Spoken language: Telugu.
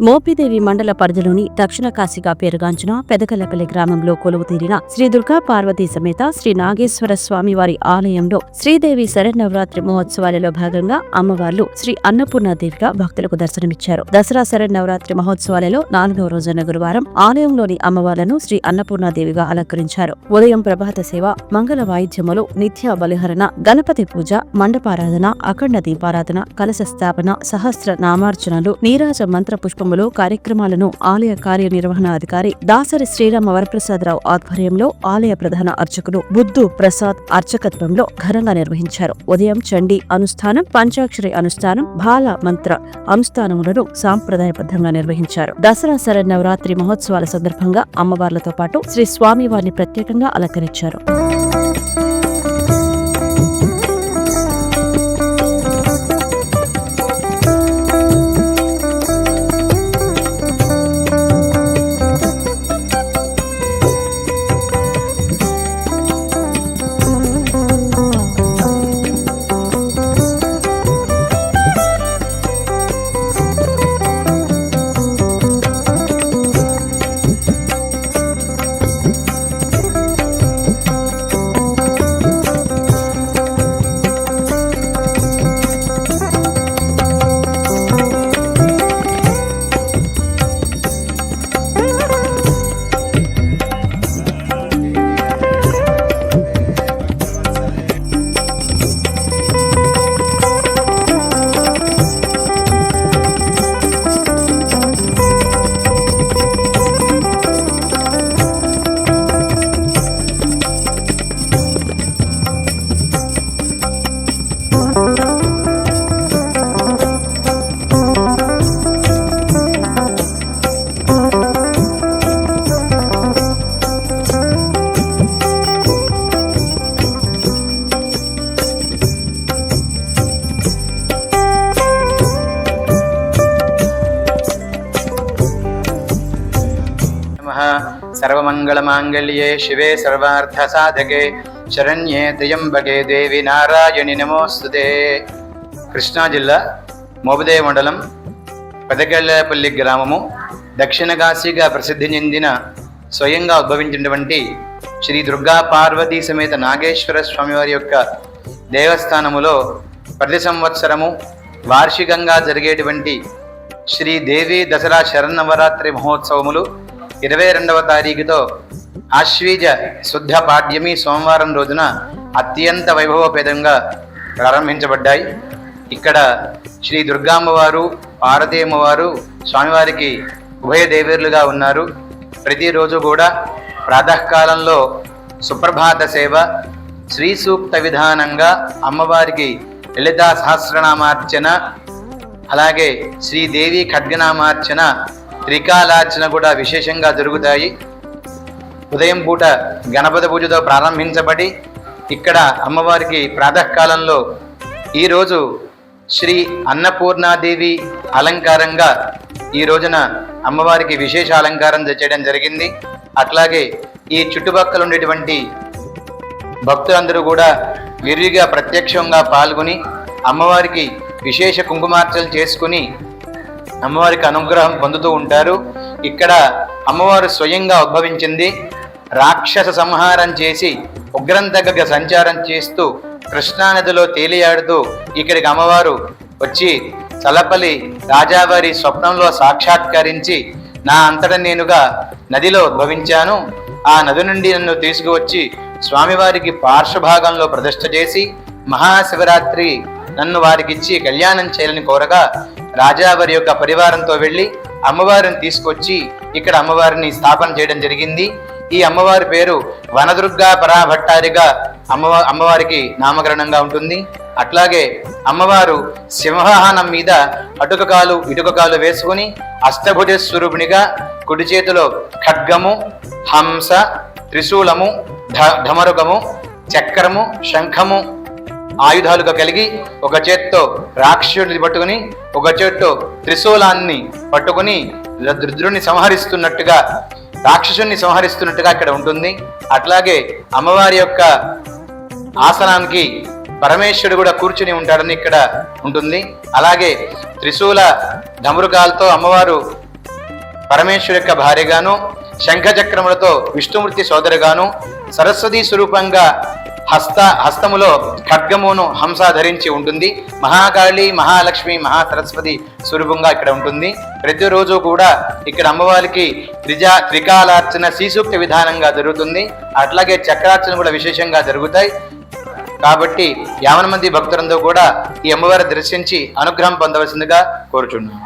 మోపిదేవి మండల పరిధిలోని దక్షిణ కాశీగా పేరుగాంచిన పెదకలపల్లి గ్రామంలో కొలువు తీరిన శ్రీ దుర్గా పార్వతీ సమేత శ్రీ నాగేశ్వర స్వామి వారి ఆలయంలో శ్రీదేవి శరన్నవరాత్రి మహోత్సవాలలో భాగంగా అమ్మవార్లు శ్రీ అన్నపూర్ణాదేవిగా భక్తులకు దర్శనమిచ్చారు. దసరా శరన్నవరాత్రి మహోత్సవాలలో నాలుగవ రోజున గురువారం ఆలయంలోని అమ్మవార్లను శ్రీ అన్నపూర్ణాదేవిగా అలంకరించారు. ఉదయం ప్రభాత సేవ మంగళ వాయిద్యములు నిత్య బలిహరణ గణపతి పూజ మండపారాధన అఖండ దీపారాధన కలశ స్థాపన సహస్ర నామార్చనలు నీరాజ మంత్ర ఆధ్వర్యంలో కార్యక్రమాలను ఆలయ కార్యనిర్వహణ అధికారి దాసరి శ్రీరామ వరప్రసాదరావు ఆధ్వర్యంలో ఆలయ ప్రధాన అర్చకులు బుద్ధు ప్రసాద్ అర్చకత్వంలో ఘనంగా నిర్వహించారు. ఉదయం చండీ అనుష్ఠానం పంచాక్షరి అనుష్ఠానం బాల మంత్ర అనుష్ఠానములను సాంప్రదాయబద్ధంగా నిర్వహించారు. దసరా శరన్నవరాత్రి మహోత్సవాల సందర్భంగా అమ్మవార్లతో పాటు శ్రీ స్వామివారిని ప్రత్యేకంగా అలంకరించారు. సర్వమంగళమాంగళ్యే శివే సర్వార్థసాధకే శరణ్యే త్ర్యంబకే దేవి నారాయణి నమోస్తుతే కృష్ణా జిల్లా మోబదే మండలం పెదకెళ్ళపల్లి గ్రామము దక్షిణ కాశీగా ప్రసిద్ధి చెందిన స్వయంగా ఉద్భవించినటువంటి శ్రీ దుర్గా పార్వతీ సమేత నాగేశ్వర స్వామివారి యొక్క దేవస్థానములో ప్రతి సంవత్సరము వార్షికంగా జరిగేటువంటి శ్రీ దేవి దసరా శరన్నవరాత్రి మహోత్సవములు ఇరవై రెండవ తారీఖుతో ఆశ్వీజ శుద్ధ పాడ్యమి సోమవారం రోజున అత్యంత వైభవపేదంగా ప్రారంభించబడ్డాయి. ఇక్కడ శ్రీ దుర్గామ్మవారు పార్వతీ అమ్మవారు స్వామివారికి ఉభయ దేవేరులుగా ఉన్నారు. ప్రతిరోజు కూడా ప్రాతకాలంలో సుప్రభాత సేవ శ్రీ సూక్త విధానంగా అమ్మవారికి లలితా సహస్రనామార్చన అలాగే శ్రీదేవి ఖడ్గనామార్చన త్రికాలార్చన కూడా విశేషంగా జరుగుతాయి. ఉదయం పూట గణపతి పూజతో ప్రారంభించబడి ఇక్కడ అమ్మవారికి ప్రాతకాలంలో ఈరోజు శ్రీ అన్నపూర్ణాదేవి అలంకారంగా ఈ రోజున అమ్మవారికి విశేష అలంకారం చేయడం జరిగింది. అట్లాగే ఈ చుట్టుపక్కల ఉండేటువంటి భక్తులందరూ కూడా విరివిగా ప్రత్యక్షంగా పాల్గొని అమ్మవారికి విశేష కుంకుమార్చలు చేసుకుని అమ్మవారికి అనుగ్రహం పొందుతూ ఉంటారు. ఇక్కడ అమ్మవారు స్వయంగా ఉద్భవించింది. రాక్షస సంహారం చేసి ఉగ్రంతగ సంచారం చేస్తూ కృష్ణానదిలో తేలియాడుతూ ఇక్కడికి అమ్మవారు వచ్చి చలపలి రాజావారి స్వప్నంలో సాక్షాత్కరించి నా అంతట నేనుగా నదిలో ఉద్భవించాను. ఆ నది నుండి నన్ను తీసుకువచ్చి స్వామివారికి పార్శ్వభాగంలో ప్రతిష్ఠ చేసి మహాశివరాత్రి నన్ను వారికిచ్చి కళ్యాణం చేయాలని కోరగా రాజా వారి యొక్క పరివారంతో వెళ్ళి అమ్మవారిని తీసుకొచ్చి ఇక్కడ అమ్మవారిని స్థాపన చేయడం జరిగింది. ఈ అమ్మవారి పేరు వనదుర్గా పరాభట్టారిగా అమ్మవ అమ్మవారికి నామకరణంగా ఉంటుంది. అట్లాగే అమ్మవారు సింహాహనం మీద అటుక కాలు ఇటుక కాలు వేసుకుని అష్టభుజ స్వరూపిణిగా కుడి చేతిలో ఖడ్గము హంస త్రిశూలము ధ ఢమరుకము చక్రము శంఖము ఆయుధాలుగా కలిగి ఒక చేత్తో రాక్షసుడిని పట్టుకుని ఒక చేత్తో త్రిశూలాన్ని పట్టుకుని రుద్రుని సంహరిస్తున్నట్టుగా రాక్షసుని సంహరిస్తున్నట్టుగా ఇక్కడ ఉంటుంది. అట్లాగే అమ్మవారి యొక్క ఆసనానికి పరమేశ్వరుడు కూడా కూర్చుని ఉంటాడని ఇక్కడ ఉంటుంది. అలాగే త్రిశూల ధమురుకాలతో అమ్మవారు పరమేశ్వరు యొక్క భార్యగాను శంఖచక్రములతో విష్ణుమూర్తి సోదరుగాను సరస్వతి స్వరూపంగా హస్త హస్తములో ఖడ్గమును హంస ధరించి ఉంటుంది. మహాకాళి మహాలక్ష్మి మహా సరస్వతి స్వరూపంగా ఇక్కడ ఉంటుంది. ప్రతిరోజు కూడా ఇక్కడ అమ్మవారికి త్రిజా త్రికాలార్చన శీసూక్త విధానంగా జరుగుతుంది. అట్లాగే చక్రార్చన కూడా విశేషంగా జరుగుతాయి. కాబట్టి యావన మంది భక్తులందరూ కూడా ఈ అమ్మవారి దర్శించి అనుగ్రహం పొందవలసిందిగా కోరుచున్నాను